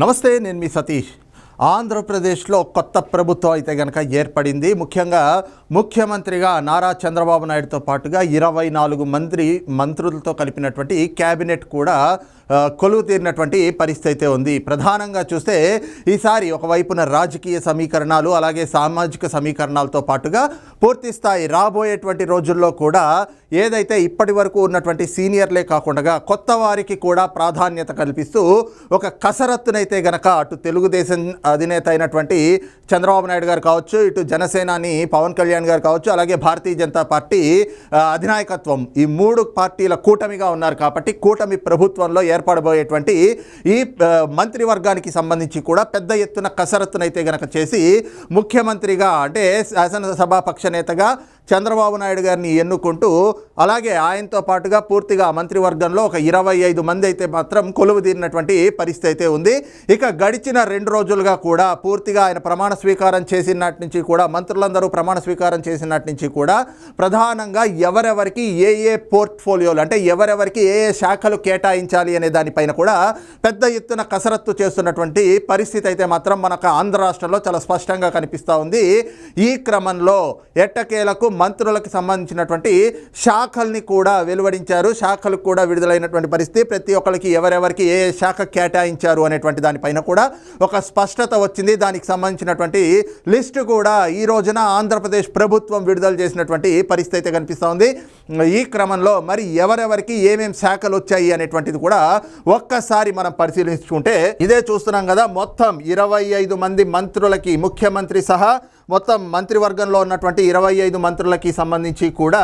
నమస్తే నేను మీ సతీష్. ఆంధ్రప్రదేశ్లో కొత్త ప్రభుత్వం అయితే కనుక ఏర్పడింది. ముఖ్యంగా ముఖ్యమంత్రిగా నారా చంద్రబాబు నాయుడుతో పాటుగా ఇరవై నాలుగు మంత్రి మంత్రులతో కలిపినటువంటి క్యాబినెట్ కూడా కొలువు తీరినటువంటి పరిస్థితి అయితే ఉంది. ప్రధానంగా చూస్తే ఈసారి ఒకవైపున రాజకీయ సమీకరణాలు అలాగే సామాజిక సమీకరణాలతో పాటుగా పూర్తి స్థాయి రాబోయేటువంటి రోజుల్లో కూడా ఏదైతే ఇప్పటి వరకు ఉన్నటువంటి సీనియర్లే కాకుండా కొత్త వారికి కూడా ప్రాధాన్యత కల్పిస్తూ ఒక కసరత్తునైతే గనక అటు తెలుగుదేశం అధినేత అయినటువంటి చంద్రబాబు నాయుడు గారు కావచ్చు ఇటు జనసేనాని పవన్ కళ్యాణ్ గారు కావచ్చు అలాగే భారతీయ జనతా పార్టీ అధినాయకత్వం ఈ మూడు పార్టీల కూటమిగా ఉన్నారు కాబట్టి కూటమి ప్రభుత్వంలో ఏర్పడబోయేటువంటి ఈ మంత్రివర్గానికి సంబంధించి కూడా పెద్ద ఎత్తున కసరత్తునైతే గనక చేసి ముఖ్యమంత్రిగా అంటే శాసనసభాపక్ష నేతగా చంద్రబాబు నాయుడు గారిని ఎన్నుకుంటూ అలాగే ఆయనతో పాటుగా పూర్తిగా మంత్రివర్గంలో ఒక ఇరవై ఐదు మంది అయితే మాత్రం కొలువు తీరినటువంటి పరిస్థితి అయితే ఉంది. ఇక గడిచిన రెండు రోజులుగా కూడా పూర్తిగా ఆయన ప్రమాణ స్వీకారం చేసినటి నుంచి కూడా మంత్రులందరూ ప్రమాణ స్వీకారం చేసినటి నుంచి కూడా ప్రధానంగా ఎవరెవరికి ఏ ఏ పోర్ట్ఫోలియోలు అంటే ఎవరెవరికి ఏ ఏ శాఖలు కేటాయించాలి అనే దానిపైన కూడా పెద్ద ఎత్తున కసరత్తు చేస్తున్నటువంటి పరిస్థితి అయితే మాత్రం మనకు ఆంధ్ర రాష్ట్రంలో చాలా స్పష్టంగా కనిపిస్తూ ఉంది. ఈ క్రమంలో ఎట్టకేలకు మంత్రులకు సంబంధించినటువంటి శాఖల్ని కూడా వెలువడించారు. శాఖలకు కూడా విడుదలైనటువంటి పరిస్థితి. ప్రతి ఒక్కరికి ఎవరెవరికి ఏ ఏ శాఖ కేటాయించారు అనేటువంటి దానిపైన కూడా ఒక స్పష్టత వచ్చింది. దానికి సంబంధించినటువంటి లిస్టు కూడా ఈ రోజున ఆంధ్రప్రదేశ్ ప్రభుత్వం విడుదల చేసినటువంటి పరిస్థితి అయితే కనిపిస్తూ ఉంది. ఈ క్రమంలో మరి ఎవరెవరికి ఏమేం శాఖలు వచ్చాయి అనేటువంటిది కూడా ఒక్కసారి మనం పరిశీలించుకుంటే ఇదే చూస్తున్నాం కదా మొత్తం ఇరవై ఐదు మంది మంత్రులకి ముఖ్యమంత్రి సహా మొత్తం మంత్రివర్గంలో ఉన్నటువంటి ఇరవై ఐదు మంత్రులకి సంబంధించి కూడా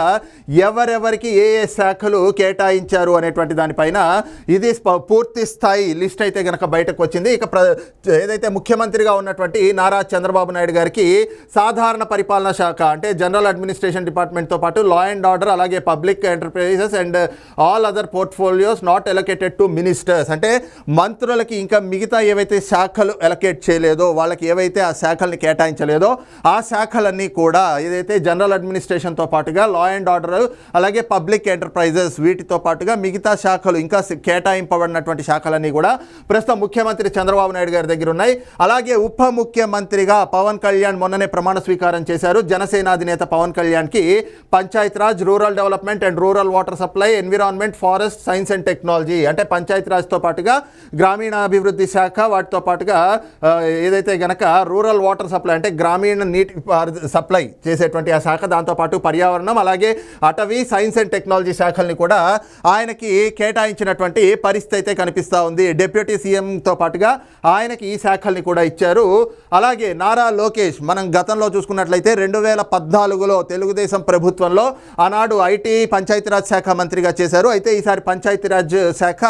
ఎవరెవరికి ఏ ఏ శాఖలు కేటాయించారు అనేటువంటి దానిపైన ఇది పూర్తి స్థాయి లిస్ట్ అయితే కనుక బయటకు వచ్చింది. ఇక ప్ర ఏదైతే ముఖ్యమంత్రిగా ఉన్నటువంటి నారా చంద్రబాబు నాయుడు గారికి సాధారణ పరిపాలన శాఖ అంటే జనరల్ అడ్మినిస్ట్రేషన్ డిపార్ట్మెంట్తో పాటు లా అండ్ ఆర్డర్ అలాగే public enterprises and all other portfolios not allocated to ministers. అంటే మంత్రులకి ఇంకా మిగతా ఏవైతే శాఖలు ఎలకేట్ చేయలేదో వాళ్ళకి ఏవైతే ఆ శాఖల్ని కేటాయించలేదో ఆ శాఖలన్నీ కూడా ఏదైతే జనరల్ అడ్మినిస్ట్రేషన్తో పాటుగా లా అండ్ ఆర్డర్ అలాగే పబ్లిక్ ఎంటర్ప్రైజెస్ వీటితో పాటుగా మిగతా శాఖలు ఇంకా కేటాయింపబడినటువంటి శాఖలన్నీ కూడా ప్రస్తుతం ముఖ్యమంత్రి చంద్రబాబు నాయుడు గారి దగ్గర ఉన్నాయి. అలాగే ఉప ముఖ్యమంత్రిగా పవన్ కళ్యాణ్ మొన్ననే ప్రమాణ స్వీకారం చేశారు. జనసేనాధినేత పవన్ కళ్యాణ్కి panchayat raj rural development and rural water supply environment forest science and technology అంటే పంచాయత్ రాజ్తో పాటుగా గ్రామీణాభివృద్ధి శాఖ వాటితో పాటుగా ఏదైతే గనక రూరల్ వాటర్ సప్లై అంటే గ్రామీణ నీటి సప్లై చేసేటువంటి ఆ శాఖ దాంతోపాటు పర్యావరణం అలాగే అటవీ సైన్స్ అండ్ టెక్నాలజీ శాఖల్ని కూడా ఆయనకి కేటాయించినటువంటి పరిస్థితి అయితే కనిపిస్తూ ఉంది. డిప్యూటీ సీఎంతో పాటుగా ఆయనకి ఈ శాఖల్ని కూడా ఇచ్చారు. అలాగే నారా లోకేష్ మనం గతంలో చూసుకున్నట్లయితే రెండు వేల పద్నాలుగులో తెలుగుదేశం ప్రభుత్వంలో ఆనాడు ఐటీ పంచాయతీరాజ్ శాఖ మంత్రిగా చేశారు. అయితే ఈసారి పంచాయతీరాజ్ శాఖ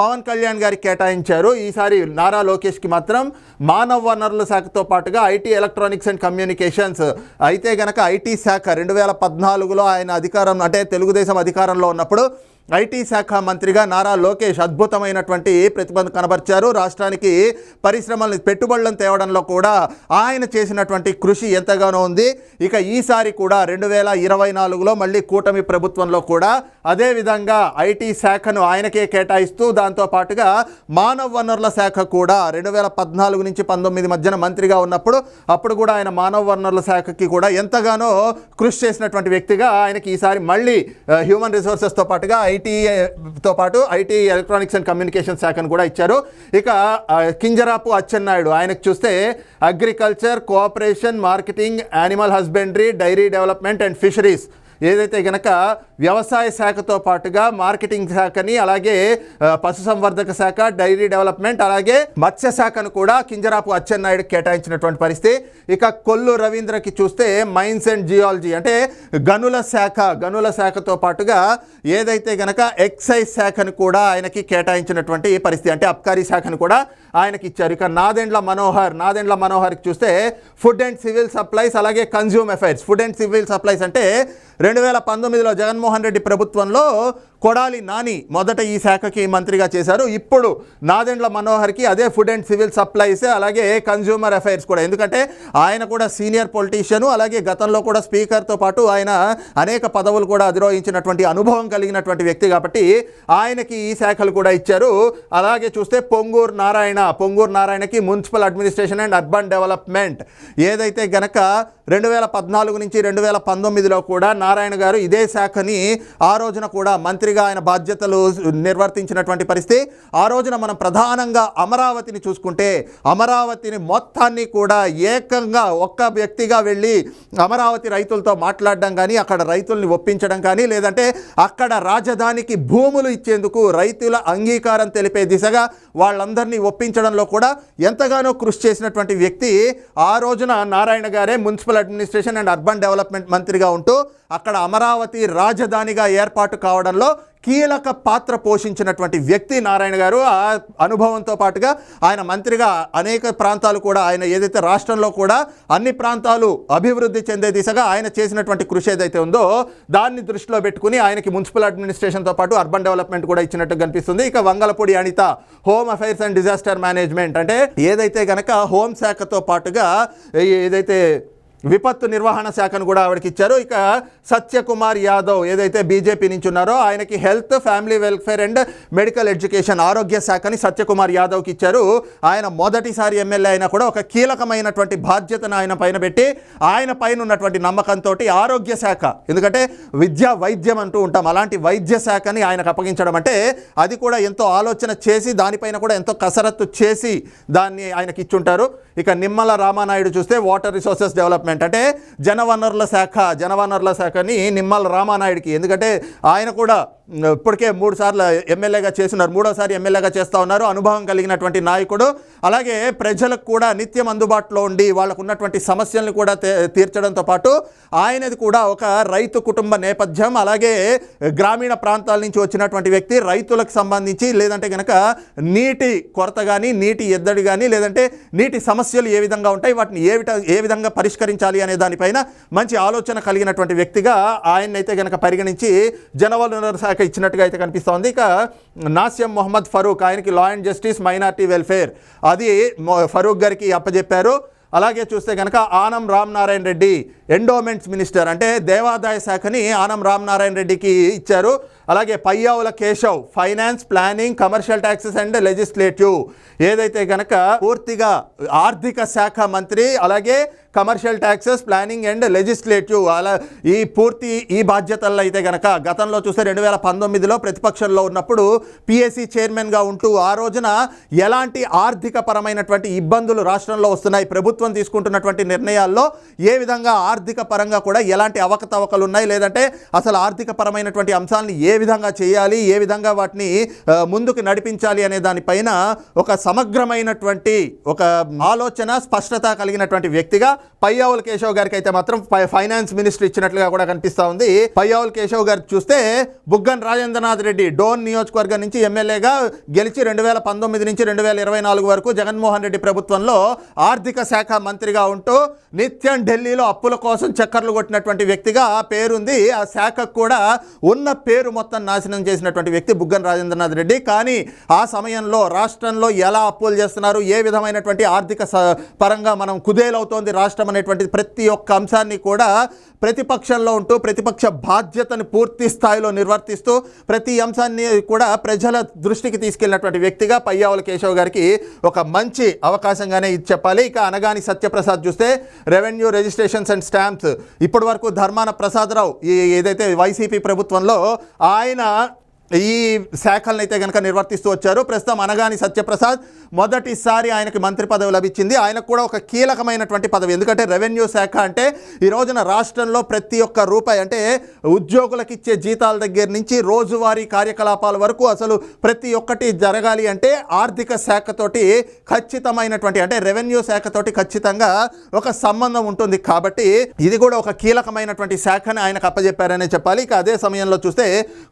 పవన్ కళ్యాణ్ గారికి కేటాయించారు. ఈసారి నారా లోకేష్కి మాత్రం మానవ వనరుల శాఖతో పాటుగా ఐటీ ఎలక్ట్రానిక్స్ అండ్ కమ్యూనికేషన్స్ అయితే గనక ఐటీ శాఖ రెండు వేల పద్నాలుగులో ఆయన అధికారం అంటే తెలుగుదేశం అధికారంలో ఉన్నప్పుడు ఐటీ శాఖ మంత్రిగా నారా లోకేష్ అద్భుతమైనటువంటి ప్రతిభను కనబరిచారు. రాష్ట్రానికి పరిశ్రమల్ని పెట్టుబడులను తేవడంలో కూడా ఆయన చేసినటువంటి కృషి ఎంతగానో ఉంది. ఇక ఈసారి కూడా రెండు వేల ఇరవై నాలుగులో మళ్ళీ కూటమి ప్రభుత్వంలో కూడా అదేవిధంగా ఐటీ శాఖను ఆయనకే కేటాయిస్తూ దాంతో పాటుగా మానవ వనరుల శాఖ కూడా రెండు వేల పద్నాలుగు నుంచి పంతొమ్మిది మధ్యన మంత్రిగా ఉన్నప్పుడు అప్పుడు కూడా ఆయన మానవ వనరుల శాఖకి కూడా ఎంతగానో కృషి చేసినటువంటి వ్యక్తిగా ఆయనకి ఈసారి మళ్ళీ హ్యూమన్ రిసోర్సెస్తో పాటుగా ఐటీతో పాటు ఐటీ ఎలక్ట్రానిక్స్ అండ్ కమ్యూనికేషన్ శాఖను కూడా ఇచ్చారు. ఇక కింజరాపు అచ్చెన్నాయుడు ఆయనకు చూస్తే agriculture cooperation marketing animal husbandry dairy development and fisheries ఏదైతే గనక వ్యవసాయ శాఖతో పాటుగా మార్కెటింగ్ శాఖని అలాగే పశుసంవర్ధక శాఖ డైరీ డెవలప్మెంట్ అలాగే మత్స్య శాఖను కూడా కింజరాపు అచ్చెన్నాయుడు కేటాయించినటువంటి పరిస్థితి. ఇక కొల్లు రవీంద్రకి చూస్తే మైన్స్ అండ్ జియాలజీ అంటే గనుల శాఖ గనుల శాఖతో పాటుగా ఏదైతే గనక ఎక్సైజ్ శాఖను కూడా ఆయనకి కేటాయించినటువంటి పరిస్థితి అంటే అబ్కారీ శాఖను కూడా ఆయనకి ఇచ్చారు ఇక నాదెండ్ల మనోహర్ నాదెండ్ల మనోహర్కి చూస్తే ఫుడ్ అండ్ సివిల్ సప్లైస్ అలాగే consume affairs food and civil supplies అంటే రెండు వేల పంతొమ్మిదిలో జగన్మోహన్ రెడ్డి ప్రభుత్వంలో కొడాలి నాని మొదట ఈ శాఖకి మంత్రిగా చేశారు. ఇప్పుడు నాదెండ్ల మనోహర్కి అదే ఫుడ్ అండ్ సివిల్ సప్లైస్ అలాగే కన్జ్యూమర్ అఫైర్స్ కూడా. ఎందుకంటే ఆయన కూడా సీనియర్ పొలిటీషియను అలాగే గతంలో కూడా స్పీకర్తో పాటు ఆయన అనేక పదవులు కూడా అధిరోహించినటువంటి అనుభవం కలిగినటువంటి వ్యక్తి కాబట్టి ఆయనకి ఈ శాఖలు కూడా ఇచ్చారు. అలాగే చూస్తే Ponguru Narayana Ponguru నారాయణకి municipal administration and urban development ఏదైతే గనక రెండు వేల పద్నాలుగు నుంచి రెండు వేల పంతొమ్మిదిలో కూడా నారాయణ గారు ఇదే శాఖని ఆ రోజున కూడా మంత్రిగా ఆయన బాధ్యతలు నిర్వర్తించినటువంటి పరిస్థితి. ఆ రోజున మనం ప్రధానంగా అమరావతిని చూసుకుంటే అమరావతిని మొత్తాన్ని కూడా ఏకంగా ఒక్క వ్యక్తిగా వెళ్ళి అమరావతి రైతులతో మాట్లాడడం కానీ అక్కడ రైతుల్ని ఒప్పించడం కానీ లేదంటే అక్కడ రాజధానికి భూములు ఇచ్చేందుకు రైతుల అంగీకారం తెలిపే దిశగా వాళ్ళందరినీ ఒప్పించడంలో కూడా ఎంతగానో కృషి చేసినటువంటి వ్యక్తి ఆ రోజున నారాయణ గారే municipal administration and urban development మంత్రిగా ఉంటూ అక్కడ అమరావతి రాజధానిగా ఏర్పాటు కావడంలో కీలక పాత్ర పోషించినటువంటి వ్యక్తి నారాయణ గారు. ఆ అనుభవంతో పాటుగా ఆయన మంత్రిగా అనేక ప్రాంతాలు కూడా ఆయన ఏదైతే రాష్ట్రంలో కూడా అన్ని ప్రాంతాలు అభివృద్ధి చెందే దిశగా ఆయన చేసినటువంటి కృషి ఏదైతే ఉందో దాన్ని దృష్టిలో పెట్టుకుని ఆయనకి మున్సిపల్ అడ్మినిస్ట్రేషన్తో పాటు అర్బన్ డెవలప్మెంట్ కూడా ఇచ్చినట్టు కనిపిస్తుంది. ఇక Vangalapudi Anitha home affairs and disaster management అంటే ఏదైతే గనక హోం శాఖతో పాటుగా ఏదైతే విపత్తు నిర్వహణ శాఖను కూడా ఆవిడకి ఇచ్చారు ఇక సత్యకుమార్ యాదవ్ ఏదైతే బీజేపీ నుంచి ఉన్నారో ఆయనకి health family welfare and medical education ఆరోగ్య శాఖని సత్యకుమార్ యాదవ్కి ఇచ్చారు ఆయన మొదటిసారి ఎమ్మెల్యే అయినా కూడా ఒక కీలకమైనటువంటి బాధ్యతను ఆయన పైన పెట్టి ఆయన పైన ఉన్నటువంటి నమ్మకంతో ఆరోగ్య శాఖ ఎందుకంటే విద్య వైద్యం అంటూ ఉంటాం అలాంటి వైద్య శాఖని ఆయనకు అప్పగించడం అంటే అది కూడా ఎంతో ఆలోచన చేసి దానిపైన కూడా ఎంతో కసరత్తు చేసి దాన్ని ఆయనకి ఇచ్చుంటారు ఇక నిమ్మల రామానాయుడు చూస్తే వాటర్ రిసోర్సెస్ డెవలప్మెంట్ అంటే జనవనరుల శాఖ జనవనరుల శాఖని నిమ్మల రామానాయుడికి. ఎందుకంటే ఆయన కూడా ఇప్పటికే మూడు సార్లు ఎమ్మెల్యేగా చేస్తున్నారు మూడోసారి ఎమ్మెల్యేగా చేస్తూ ఉన్నారు. అనుభవం కలిగినటువంటి నాయకుడు. అలాగే ప్రజలకు కూడా నిత్యం అందుబాటులో ఉండి వాళ్ళకు ఉన్నటువంటి సమస్యలను కూడా తీర్చడంతో పాటు ఆయనది కూడా ఒక రైతు కుటుంబ నేపథ్యం. అలాగే గ్రామీణ ప్రాంతాల నుంచి వచ్చినటువంటి వ్యక్తి రైతులకు సంబంధించి లేదంటే కనుక నీటి కొరత కానీ నీటి ఎద్దడి కానీ లేదంటే నీటి సమస్యలు ఏ విధంగా ఉంటాయి వాటిని ఏ విట ఏ విధంగా పరిష్కరించాలి అనే దానిపైన మంచి ఆలోచన కలిగినటువంటి వ్యక్తిగా ఆయన్నైతే కనుక పరిగణించి జనవనరుల శాఖ ఇచ్చినట్టుగా అయితే కనిపిస్తోంది. ఇక నాస్యం మొహమ్మద్ ఫరూక్ ఆయనకి law and justice minority welfare అది ఫరూక్ గారికి అప్పజెప్పారు. అలాగే చూస్తే కనుక ఆనం రామనారాయణ రెడ్డి ఎండోమెంట్స్ మినిస్టర్ అంటే దేవాదాయ శాఖని ఆనం రామనారాయణ రెడ్డికి ఇచ్చారు. అలాగే Payyavula Keshav finance planning commercial taxes and legislative. ఏదైతే కనుక పూర్తిగా ఆర్థిక శాఖ మంత్రి అలాగే commercial taxes planning and legislative అలా ఈ పూర్తి ఈ బాధ్యతల్లో అయితే కనుక గతంలో చూస్తే రెండు వేల పంతొమ్మిదిలో ప్రతిపక్షంలో ఉన్నప్పుడు పిఎస్సి చైర్మన్గా ఉంటూ ఆ రోజున ఎలాంటి ఆర్థిక పరమైనటువంటి ఇబ్బందులు రాష్ట్రంలో వస్తున్నాయి ప్రభుత్వం తీసుకుంటున్నటువంటి నిర్ణయాల్లో ఏ విధంగా ఆర్థిక పరంగా కూడా ఎలాంటి అవకతవకలు ఉన్నాయి లేదంటే అసలు ఆర్థిక పరమైనటువంటి అంశాలను ఏ విధంగా చేయాలి ఏ విధంగా వాటిని ముందుకు నడిపించాలి అనే దానిపైన ఒక సమగ్రమైనటువంటి ఒక ఆలోచన స్పష్టత కలిగినటువంటి వ్యక్తిగా పయ్యావుల కేశవ్ గారికి అయితే మాత్రం ఫైనాన్స్ మినిస్టర్ ఇచ్చినట్లుగా కూడా కనిపిస్తూ ఉంది. పయ్యావుల కేశవ్ గారు చూస్తే బుగ్గన్ రాజేంద్రనాథ్ రెడ్డి డోన్ నియోజకవర్గం నుంచి ఎమ్మెల్యేగా గెలిచి రెండు వేల పంతొమ్మిది నుంచి రెండు వేల ఇరవై నాలుగు వరకు జగన్మోహన్ రెడ్డి ప్రభుత్వంలో ఆర్థిక శాఖ మంత్రిగా ఉంటూ నిత్యం ఢిల్లీలో అప్పుల కోసం చక్కర్లు కొట్టినటువంటి వ్యక్తిగా ఆ పేరుంది. ఆ శాఖకు కూడా ఉన్న పేరు మొత్తం నాశనం చేసినటువంటి వ్యక్తి బుగ్గన్ రాజేంద్రనాథ్ రెడ్డి. కానీ ఆ సమయంలో రాష్ట్రంలో ఎలా అప్పులు చేస్తున్నారు? ఏ విధమైనటువంటి ఆర్థిక పరంగా మనం కుదేలవుతోంది రాష్ట్రం అనేటువంటి ప్రతి ఒక్క అంశాన్ని కూడా ప్రతిపక్షంలో ఉంటూ ప్రతిపక్ష బాధ్యతను పూర్తి స్థాయిలో నిర్వర్తిస్తూ ప్రతి అంశాన్ని కూడా ప్రజల దృష్టికి తీసుకెళ్ళినటువంటి వ్యక్తిగా పయ్యావుల కేశవ్ గారికి ఒక మంచి అవకాశంగానే ఇది చెప్పాలి. ఇక అనగాని సత్యప్రసాద్ చూస్తే రెవెన్యూ రిజిస్ట్రేషన్స్ అండ్ స్టాంప్స్. ఇప్పటి వరకు ధర్మాన ప్రసాదరావు ఈ ఏదైతే వైసీపీ ప్రభుత్వంలో ఆయన ఈ శాఖలను అయితే కనుక నిర్వర్తిస్తూ వచ్చారు. ప్రస్తుతం అనగాని సత్యప్రసాద్ మొదటిసారి ఆయనకి మంత్రి పదవి లభించింది. ఆయనకు కూడా ఒక కీలకమైనటువంటి పదవి. ఎందుకంటే రెవెన్యూ శాఖ అంటే ఈ రోజున రాష్ట్రంలో ప్రతి ఒక్క రూపాయి అంటే ఉద్యోగులకు ఇచ్చే జీతాల దగ్గర నుంచి రోజువారీ కార్యకలాపాల వరకు అసలు ప్రతి ఒక్కటి జరగాలి అంటే ఆర్థిక శాఖతోటి ఖచ్చితమైనటువంటి అంటే రెవెన్యూ శాఖతోటి ఖచ్చితంగా ఒక సంబంధం ఉంటుంది. కాబట్టి ఇది కూడా ఒక కీలకమైనటువంటి శాఖని ఆయనకు అప్పజెప్పారనే చెప్పాలి. ఇక అదే సమయంలో చూస్తే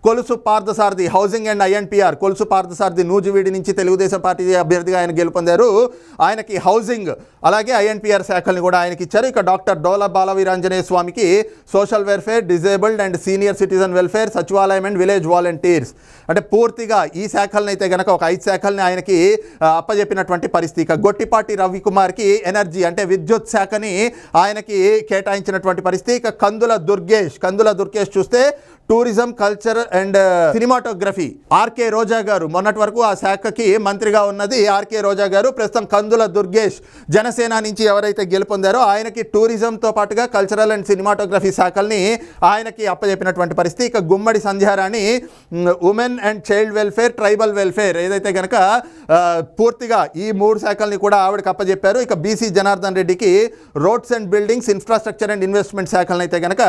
Kolusu Parthasarathy Parthasarathy housing and INPR Kolusu Parthasarathy నూజివీడి నుంచి తెలుగుదేశం పార్టీ అభ్యర్థిగా ఆయన గెలుపొందారు. ఆయనకి హౌసింగ్ అలాగే ఐఎన్పిఆర్ శాఖల్ని కూడా ఆయనకి ఇచ్చారు. ఇక డాక్టర్ డోల బాలవీరాంజనేయ స్వామికి social welfare disabled and senior citizen welfare సచివాలయం అండ్ విలేజ్ వాలంటీర్స్. అంటే పూర్తిగా ఈ శాఖలను అయితే గనక ఒక ఐదు శాఖల్ని ఆయనకి అప్పజెప్పినటువంటి పరిస్థితి. ఇక గొట్టిపాటి రవికుమార్కి ఎనర్జీ అంటే విద్యుత్ శాఖని ఆయనకి కేటాయించినటువంటి పరిస్థితి. ఇక కందుల దుర్గేష్ కందుల దుర్గేష్ చూస్తే tourism culture and uh, cinematography. RK Roja గారు మొన్నటి వరకు ఆ శాఖకి మంత్రిగా ఉన్నది ఆర్కే రోజా గారు. ప్రస్తుతం కందుల దుర్గేష్ జనసేన నుంచి ఎవరైతే గెలుపొందారో ఆయనకి టూరిజంతో పాటుగా కల్చరల్ అండ్ సినిమాటోగ్రఫీ శాఖల్ని ఆయనకి అప్పచెప్పినటువంటి పరిస్థితి. ఇక Gummadi Sandhyarani women and child welfare tribal welfare ఏదైతే కనుక పూర్తిగా ఈ మూడు శాఖల్ని కూడా ఆవిడకి అప్పజెప్పారు. ఇక బీసీ జనార్దన్ రెడ్డికి roads and buildings infrastructure and investment శాఖలను అయితే కనుక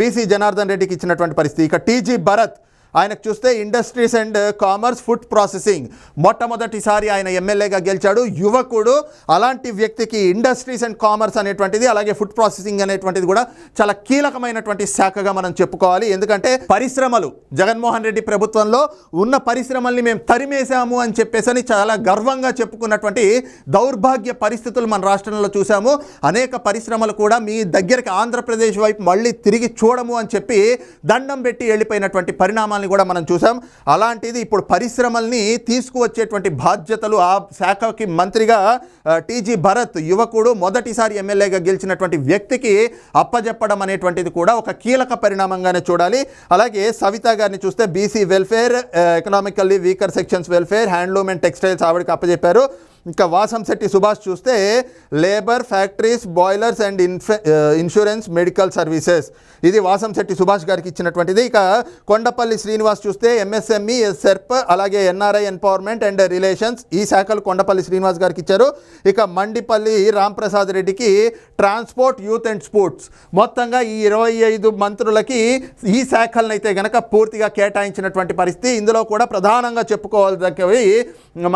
బీసీ జనార్దన్ రెడ్డికి ఇచ్చినటువంటి పరిస్థితి. ఇక టీజీ భరత్ ఆయనకు చూస్తే industries and commerce food processing. మొట్టమొదటిసారి ఆయన ఎమ్మెల్యేగా గెలిచాడు. యువకుడు అలాంటి వ్యక్తికి ఇండస్ట్రీస్ అండ్ కామర్స్ అనేటువంటిది అలాగే ఫుడ్ ప్రాసెసింగ్ అనేటువంటిది కూడా చాలా కీలకమైనటువంటి శాఖగా మనం చెప్పుకోవాలి. ఎందుకంటే పరిశ్రమలు జగన్మోహన్ రెడ్డి ప్రభుత్వంలో ఉన్న పరిశ్రమల్ని మేము తరిమేశాము అని చెప్పేసి చాలా గర్వంగా చెప్పుకున్నటువంటి దౌర్భాగ్య పరిస్థితులు మన రాష్ట్రంలో చూసాము అనేక పరిశ్రమలు కూడా మీ దగ్గరికి ఆంధ్రప్రదేశ్ వైపు మళ్ళీ తిరిగి చూడము అని చెప్పి దండం పెట్టి వెళ్ళిపోయినటువంటి పరిణామాలు పరిణామాల్ని కూడా మనం చూసాం. అలాంటిది ఇప్పుడు పరిశ్రమల్ని తీసుకువచ్చేటువంటి బాధ్యతలు ఆ శాఖకి మంత్రిగా టీజీ భరత్ యువకుడు మొదటిసారి ఎమ్మెల్యేగా గెలిచినటువంటి వ్యక్తికి అప్పజెప్పడం అనేటువంటిది కూడా ఒక కీలక పరిణామంగానే చూడాలి. అలాగే సవిత గారిని చూస్తే BC welfare economically weaker sections welfare handloom and textiles ఆవిడకి అప్పజెప్పారు. ఇంకా వాసంశెట్టి సుభాష్ చూస్తే లేబర్ ఫ్యాక్టరీస్ బాయిలర్స్ అండ్ ఇన్ఫె ఇన్సూరెన్స్ మెడికల్ సర్వీసెస్. ఇది వాసంశెట్టి సుభాష్ గారికి ఇచ్చినటువంటిది. ఇక కొండపల్లి శ్రీనివాస్ చూస్తే ఎంఎస్ఎంఈ సెర్ప్ అలాగే ఎన్ఆర్ఐ ఎన్పవర్మెంట్ అండ్ రిలేషన్స్ ఈ శాఖలు కొండపల్లి శ్రీనివాస్ గారికి ఇచ్చారు. ఇక మండిపల్లి రాంప్రసాద్ రెడ్డికి ట్రాన్స్పోర్ట్ యూత్ అండ్ స్పోర్ట్స్. మొత్తంగా ఈ ఇరవై ఐదు మంత్రులకి ఈ శాఖలను అయితే గనక పూర్తిగా కేటాయించినటువంటి పరిస్థితి. ఇందులో కూడా ప్రధానంగా చెప్పుకోవాల్సినవి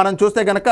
మనం చూస్తే గనక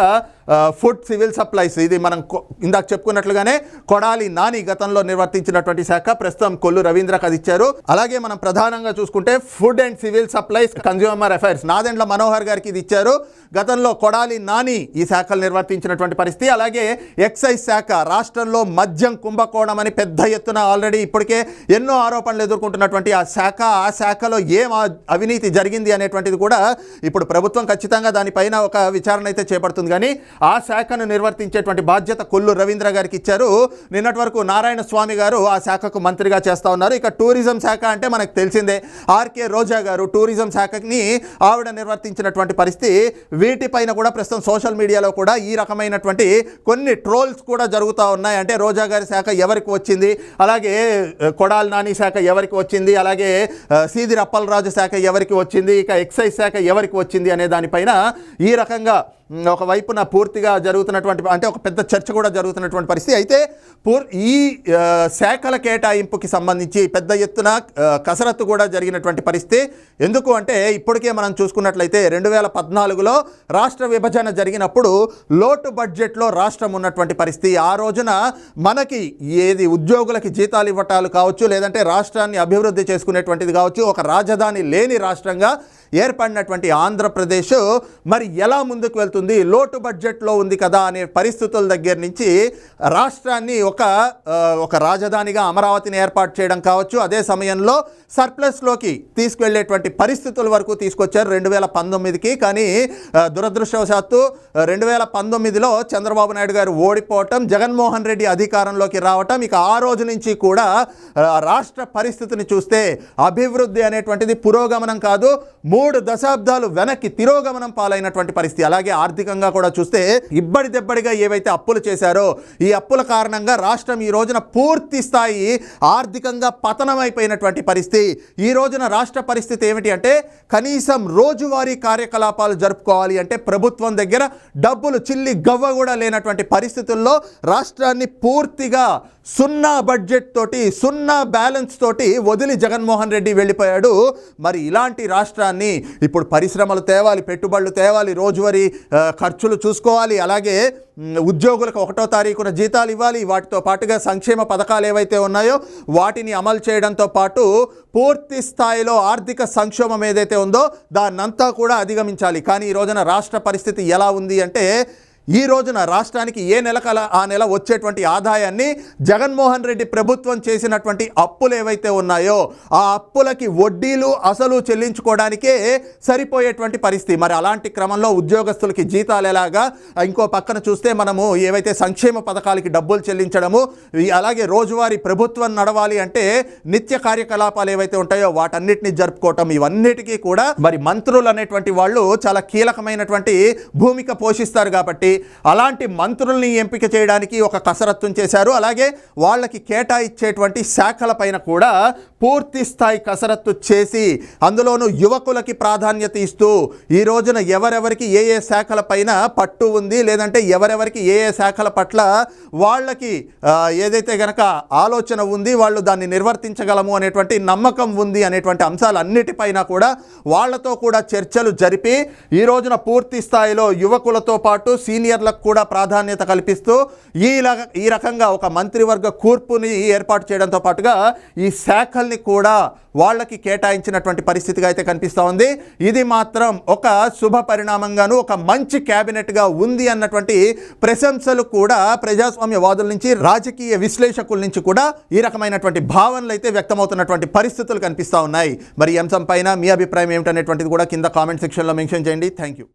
ఫుడ్ సివిల్ సప్లైస్ ఇది మనం కొ- ఇందాక చెప్పుకున్నట్లుగానే కొడాలి నాని గతంలో నిర్వర్తించినటువంటి శాఖ ప్రస్తుతం కొల్లు రవీంద్రకు అది ఇచ్చారు. అలాగే మనం ప్రధానంగా చూసుకుంటే food and civil supplies consumer affairs. Nadendla Manohar గారికి ఇది ఇచ్చారు. గతంలో కొడాలి నాని ఈ శాఖలు నిర్వర్తించినటువంటి పరిస్థితి. అలాగే ఎక్సైజ్ శాఖ రాష్ట్రంలో మద్యం కుంభకోణం అని పెద్ద ఎత్తున ఆల్రెడీ ఇప్పటికే ఎన్నో ఆరోపణలు ఎదుర్కొంటున్నటువంటి ఆ శాఖ. ఆ శాఖలో ఏం అవినీతి జరిగింది అనేటువంటిది కూడా ఇప్పుడు ప్రభుత్వం ఖచ్చితంగా దానిపైన ఒక విచారణ అయితే చేపడుతుంది. కానీ ఆ ఆ శాఖను నిర్వర్తించేటువంటి బాధ్యత కొల్లు రవీంద్ర గారికి ఇచ్చారు. నిన్నటి వరకు నారాయణ స్వామి గారు ఆ శాఖకు మంత్రిగా చేస్తా ఉన్నారు. ఇక టూరిజం శాఖ అంటే మనకు తెలిసిందే. ఆర్కే రోజా గారు టూరిజం శాఖని ఆవిడ నిర్వర్తించినటువంటి పరిస్థితి. వీటిపైన కూడా ప్రస్తుతం సోషల్ మీడియాలో కూడా ఈ రకమైనటువంటి కొన్ని ట్రోల్స్ కూడా జరుగుతూ ఉన్నాయి. అంటే రోజా గారి శాఖ ఎవరికి వచ్చింది? అలాగే కొడాల నాని శాఖ ఎవరికి వచ్చింది? అలాగే సీదిరప్పలరాజు శాఖ ఎవరికి వచ్చింది? ఇక ఎక్సైజ్ శాఖ ఎవరికి వచ్చింది? అనే దానిపైన ఈ రకంగా ఒకవైపున ఒక వైపున పూర్తిగా జరుగుతున్నటువంటి అంటే ఒక పెద్ద చర్చ కూడా జరుగుతున్నటువంటి పరిస్థితి. అయితే పూర్ ఈ శాఖల కేటాయింపుకి సంబంధించి పెద్ద ఎత్తున కసరత్తు కూడా జరిగినటువంటి పరిస్థితి. ఎందుకు అంటే ఇప్పటికే మనం చూసుకున్నట్లయితే రెండు వేల పద్నాలుగులో రాష్ట్ర విభజన జరిగినప్పుడు లోటు బడ్జెట్లో రాష్ట్రం ఉన్నటువంటి పరిస్థితి. ఆ రోజున మనకి ఏది ఉద్యోగులకి జీతాలు ఇవ్వటాలు కావచ్చు లేదంటే రాష్ట్రాన్ని అభివృద్ధి చేసుకునేటువంటిది కావచ్చు ఒక రాజధాని లేని రాష్ట్రంగా ఏర్పడినటువంటి ఆంధ్రప్రదేశ్. మరి ఎలా ముందుకు వెళ్తుంది? లోటు బడ్జెట్లో ఉంది కదా అనే పరిస్థితుల దగ్గర నుంచి రాష్ట్రాన్ని ఒక ఒక రాజధానిగా అమరావతిని ఏర్పాటు చేయడం కావచ్చు. అదే సమయంలో సర్ప్లస్లోకి తీసుకువెళ్ళేటువంటి పరిస్థితుల వరకు తీసుకొచ్చారు రెండు వేల పంతొమ్మిదికి. కానీ దురదృష్టవశాత్తు రెండు వేల పంతొమ్మిదిలో చంద్రబాబు నాయుడు గారు ఓడిపోవటం జగన్మోహన్ రెడ్డి అధికారంలోకి రావటం ఇక ఆ రోజు నుంచి కూడా రాష్ట్ర పరిస్థితిని చూస్తే అభివృద్ధి అనేటువంటిది పురోగమనం కాదు మూడు దశాబ్దాలు వెనక్కి తిరోగమనం పాలైనటువంటి పరిస్థితి. అలాగే ఆర్థికంగా కూడా చూస్తే ఇబ్బడి దెబ్బడిగా ఏవైతే అప్పులు చేశారో ఈ అప్పుల కారణంగా రాష్ట్రం ఈ రోజున పూర్తి స్థాయి ఆర్థికంగా పతనమైపోయినటువంటి పరిస్థితి. ఈ రోజున రాష్ట్ర పరిస్థితి ఏమిటి అంటే కనీసం రోజువారీ కార్యకలాపాలు జరుపుకోవాలి అంటే ప్రభుత్వం దగ్గర డబ్బులు చిల్లి గవ్వ కూడా లేనటువంటి పరిస్థితుల్లో రాష్ట్రాన్ని పూర్తిగా సున్నా బడ్జెట్ తోటి సున్నా బ్యాలెన్స్ తోటి వదిలి జగన్మోహన్ రెడ్డి వెళ్ళిపోయాడు. మరి ఇలాంటి రాష్ట్రాన్ని ఇప్పుడు పరిశ్రమలు తేవాలి పెట్టుబడులు తేవాలి రోజువారీ ఖర్చులు చూసుకోవాలి. అలాగే ఉద్యోగులకు ఒకటో తారీఖున జీతాలు ఇవ్వాలి. వాటితో పాటుగా సంక్షేమ పథకాలు ఏవైతే ఉన్నాయో వాటిని అమలు చేయడంతో పాటు పూర్తి స్థాయిలో ఆర్థిక సంక్షోభం ఏదైతే ఉందో దాన్నంతా కూడా అధిగమించాలి. కానీ ఈ రోజున రాష్ట్ర పరిస్థితి ఎలా ఉంది అంటే ఈ రోజున రాష్ట్రానికి ఏ నెల కల ఆ నెల వచ్చేటువంటి ఆదాయాన్ని జగన్మోహన్ రెడ్డి ప్రభుత్వం చేసినటువంటి అప్పులు ఏవైతే ఉన్నాయో ఆ అప్పులకి వడ్డీలు అసలు చెల్లించుకోవడానికే సరిపోయేటువంటి పరిస్థితి. మరి అలాంటి క్రమంలో ఉద్యోగస్తులకి జీతాలు ఎలాగా? ఇంకో పక్కన చూస్తే మనము ఏవైతే సంక్షేమ పథకాలకి డబ్బులు చెల్లించడము అలాగే రోజువారీ ప్రభుత్వం నడవాలి అంటే నిత్య కార్యకలాపాలు ఏవైతే ఉంటాయో వాటన్నిటిని జరుపుకోవటం ఇవన్నిటికీ కూడా మరి మంత్రులు అనేటువంటి వాళ్ళు చాలా కీలకమైనటువంటి భూమిక పోషిస్తారు కాబట్టి అలాంటి మంత్రుల్ని ఎంపిక చేయడానికి ఒక కసరత్తును చేశారు. అలాగే వాళ్ళకి కేటాయించేటువంటి శాఖల పైన కూడా పూర్తి స్థాయి కసరత్తు చేసి అందులోనూ యువకులకి ప్రాధాన్యత ఇస్తూ ఈ రోజున ఎవరెవరికి ఏ ఏ శాఖల పైన పట్టు ఉంది లేదంటే ఎవరెవరికి ఏ ఏ శాఖల పట్ల వాళ్ళకి ఏదైతే గనక ఆలోచన ఉంది వాళ్ళు దాన్ని నిర్వర్తించగలము అనేటువంటి నమ్మకం ఉంది అనేటువంటి అంశాలన్నిటిపైన కూడా వాళ్ళతో కూడా చర్చలు జరిపి ఈ రోజున పూర్తి స్థాయిలో యువకులతో పాటు సీనియర్ సీనియర్లకు కూడా ప్రాధాన్యత కల్పిస్తూ ఈ ఈ రకంగా ఒక మంత్రివర్గ కూర్పుని ఏర్పాటు చేయడంతో పాటుగా ఈ శాఖల్ని కూడా వాళ్ళకి కేటాయించినటువంటి పరిస్థితిగా అయితే కనిపిస్తూ ఉంది. ఇది మాత్రం ఒక శుభ పరిణామంగాను ఒక మంచి క్యాబినెట్గా ఉంది అన్నటువంటి ప్రశంసలు కూడా ప్రజాస్వామ్యవాదుల నుంచి రాజకీయ విశ్లేషకుల నుంచి కూడా ఈ రకమైనటువంటి భావనలు అయితే వ్యక్తమవుతున్నటువంటి పరిస్థితులు కనిపిస్తూ ఉన్నాయి. మరి ఈ అంశం పైన మీ అభిప్రాయం ఏమిటనేటువంటిది కూడా కింద కామెంట్ సెక్షన్లో మెన్షన్ చేయండి. Thank you.